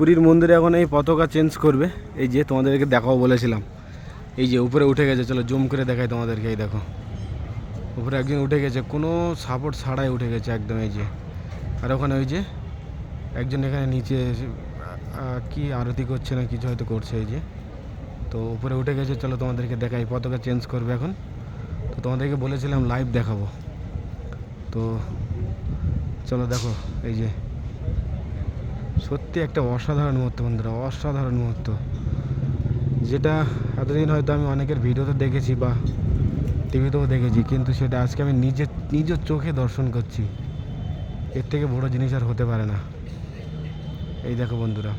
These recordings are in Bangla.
পুরীর মন্দিরে এখন এই পতাকা চেঞ্জ করবে। এই যে তোমাদেরকে দেখাও বলেছিলাম। এই যে উপরে উঠে গেছে, চলো জুম করে দেখাই তোমাদেরকে, এই দেখো। উপরে একজন উঠে গেছে, কোনো সাপোর্ট ছাড়াই উঠে গেছে একদম এই যে। আর ওখানে ওই যে একজন এখানে নিচে কি আরতি করছে না কিছু হয়তো করছে এই যে। তো উপরে উঠে গেছে, চলো তোমাদেরকে দেখাই, পতাকা চেঞ্জ করবে এখন। তো তোমাদেরকে বলেছিলাম লাইভ দেখাবো। তো চলো দেখো, এই যে। সত্যি একটা অসাধারণ মুহূর্ত, বন্ধুরা, অসাধারণ মুহূর্ত। যেটা এতদিন হয়তো আমি অনেকের ভিডিওতে দেখেছি বা টিভিতেও দেখেছি, কিন্তু সেটা আজকে আমি নিজের নিজের চোখে দর্শন করছি। এর থেকে বড় জিনিস আর হতে পারে না। এই দেখো, বন্ধুরা,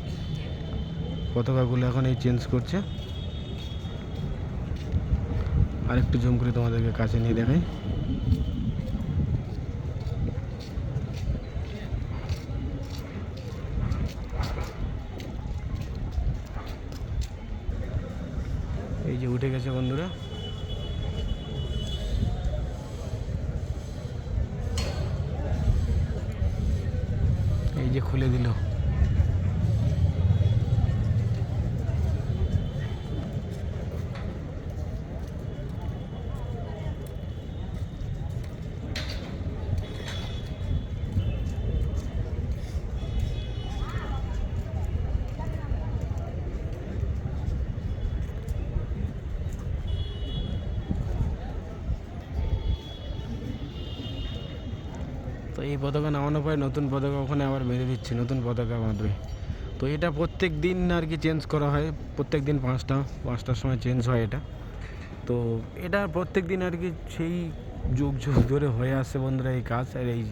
পতাকাগুলো এখন এই চেঞ্জ করছে। আর একটু জুম করে তোমাদেরকে কাছে নিয়ে দেখাই। যে উঠে গেছে বন্ধুরা। এই যে খুলে দিল। এই পতাকা নামানোর পরে নতুন পতাকা ওখানে আবার বেঁধে দিচ্ছে, নতুন পতাকা বাঁধবে। তো এটা প্রত্যেক দিন আর কি চেঞ্জ করা হয়, প্রত্যেক দিন পাঁচটা, পাঁচটার সময় চেঞ্জ হয় এটা। তো এটা প্রত্যেক দিন আর কি সেই যুগ যুগ ধরে হয়ে আসছে বন্ধুরা এই কাজ আর এই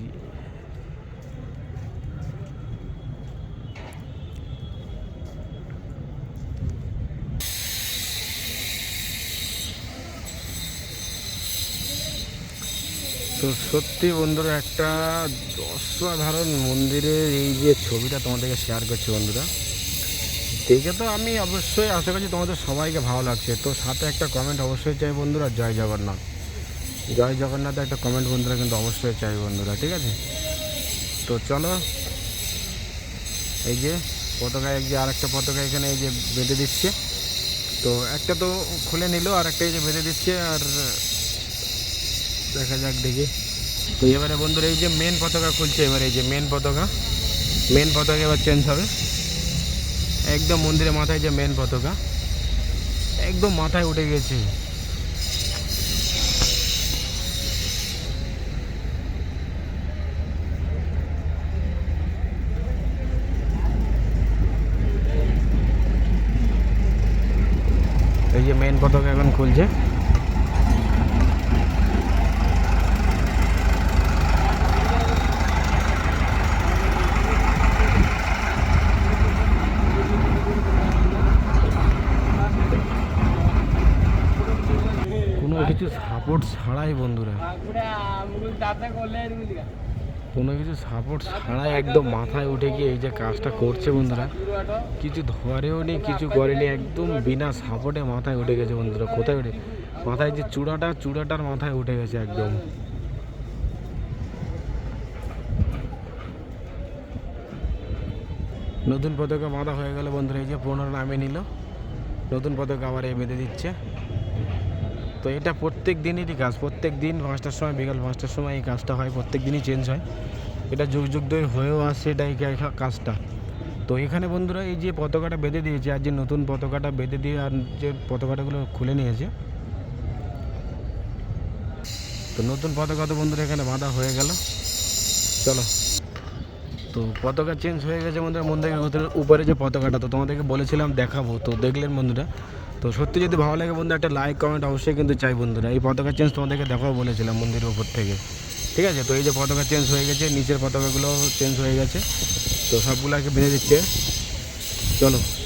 তো সত্যি বন্ধুরা, একটা অসাধারণ মন্দিরের এই যে ছবিটা তোমাদেরকে শেয়ার করছি বন্ধুরা। দেখে তো আমি অবশ্যই আশা করছি তোমাদের সবাইকে ভালো লাগছে। তো সাথে একটা কমেন্ট অবশ্যই চাই বন্ধুরা, জয় জগন্নাথ। জয় জগন্নাথ একটা কমেন্ট বন্ধুরা কিন্তু অবশ্যই চাই বন্ধুরা, ঠিক আছে? তো চলো, এই যে পতাকা এক যে আরেকটা পতাকা এখানে এই যে বেঁধে দিচ্ছে। তো একটা তো খুলে নিল আর একটা এই যে বেঁধে দিচ্ছে, আর দেখা যাক দেখি। তো এবারে বন্ধুরা, এই যে মেন পতাকা খুলছে এবারে, এই যে মেন পতাকা। মেন পতাকা এবার চেঞ্জ হবে। একদম মন্দিরের মাথায় যে মেন পতাকা। একদম মাথায় উঠে গেছে। এই যে মেন পতাকা এখন খুলছে কোনো কিছু সাপোর্ট ছাড়াই বন্ধুরা। কোনো কিছু সাপোর্ট ছাড়াই একদম মাথায় উঠে গিয়ে এই যে কাজটা করছে বন্ধুরা। কিছু ধরেও নি কিছু করেনি একদম বিনা সাপোর্টে মাথায় উঠে গেছে বন্ধুরা। কোথায় উঠে? মাথায় যে চূড়াটা চূড়াটার মাথায় উঠে গেছে একদম। নতুন পতাকা বাঁধা হয়ে গেল বন্ধুরা। এই যে পুনরায় নামে নিল। নতুন পতাকা আবার এই বেঁধে দিচ্ছে। তো এটা প্রত্যেক দিনেরই কাজ। প্রত্যেক দিন পাঁচটার সময়, বিকাল পাঁচটার সময় এই কাজটা হয়, প্রত্যেক দিনই চেঞ্জ হয়। এটা যুগ যুগ ধরে হয়েও আসছে, এটা এই কাজটা। তো এখানে বন্ধুরা এই যে পতাকাটা বেঁধে দিয়েছে আর যে নতুন পতাকাটা বেঁধে দিয়ে আর যে পতাকাটাগুলো খুলে নিয়েছে। তো নতুন পতাকা তো বন্ধুরা এখানে বাঁধা হয়ে গেল। চলো। তো পতাকা চেঞ্জ হয়ে গেছে বন্ধুরা, মন্দিরের উপরে যে পতাকাটা, তো তোমাদেরকে বলেছিলাম দেখাবো, তো দেখলেন বন্ধুরা। তো সত্যি যদি ভালো লাগে বন্ধু একটা লাইক কমেন্ট অবশ্যই কিন্তু চাই বন্ধুরা। এই পতাকা চেঞ্জ তোমাদেরকে দেখাবো বলেছিলাম মন্দিরের উপর থেকে। ঠিক আছে? তো এই যে পতাকা চেঞ্জ হয়ে গেছে, নিচের পতাকাগুলো চেঞ্জ হয়ে গেছে। তো সবগুলো সবগুলোকে বেঁধে দিচ্ছে। চলো।